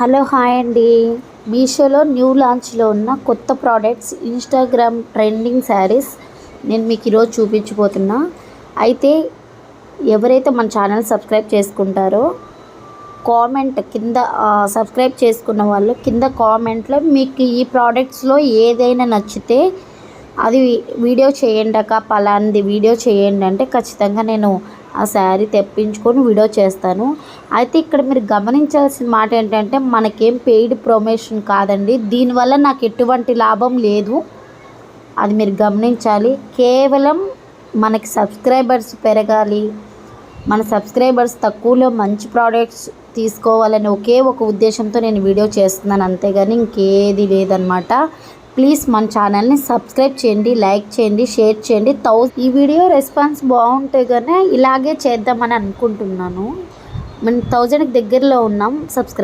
Hello hi అండి. మీషోలో new లాంచ్లో ఉన్న కొత్త ప్రోడక్ట్స్ ఇన్స్టాగ్రామ్ ట్రెండింగ్ శారీస్ నేను మీకు ఈరోజు చూపించబోతున్నా. అయితే ఎవరైతే మన ఛానల్ సబ్స్క్రైబ్ చేసుకుంటారో కామెంట్ కింద సబ్స్క్రైబ్ చేసుకున్న వాళ్ళు కింద కామెంట్లో మీకు ఈ ప్రోడక్ట్స్లో ఏదైనా నచ్చితే అది వీడియో చేయండి అక్క పలాంది వీడియో చేయండి అంటే ఖచ్చితంగా నేను ఆ శారీ తెప్పించుకొని వీడియో చేస్తాను. అయితే ఇక్కడ మీరు గమనించాల్సిన మాట ఏంటంటే మనకేం పెయిడ్ ప్రమోషన్ కాదండి. దీనివల్ల నాకు ఎటువంటి లాభం లేదు. అది మీరు గమనించాలి. కేవలం మనకి సబ్స్క్రైబర్స్ పెరగాలి. మన సబ్స్క్రైబర్స్ తక్కువలో మంచి ప్రోడక్ట్స్ తీసుకోవాలని ఒకే ఒక ఉద్దేశంతో నేను వీడియో చేస్తున్నాను అంతేగాని ఇంకేది లేదనమాట ప్లీజ్ మన ఛానల్ని సబ్స్క్రైబ్ చేయండి లైక్ చేయండి షేర్ చేయండి. థౌ ఈ వీడియో రెస్పాన్స్ బాగుంటే కానీ ఇలాగే చేద్దామని అనుకుంటున్నాను. మనం థౌజండ్కి దగ్గరలో ఉన్నాం. సబ్స్క్రైబ్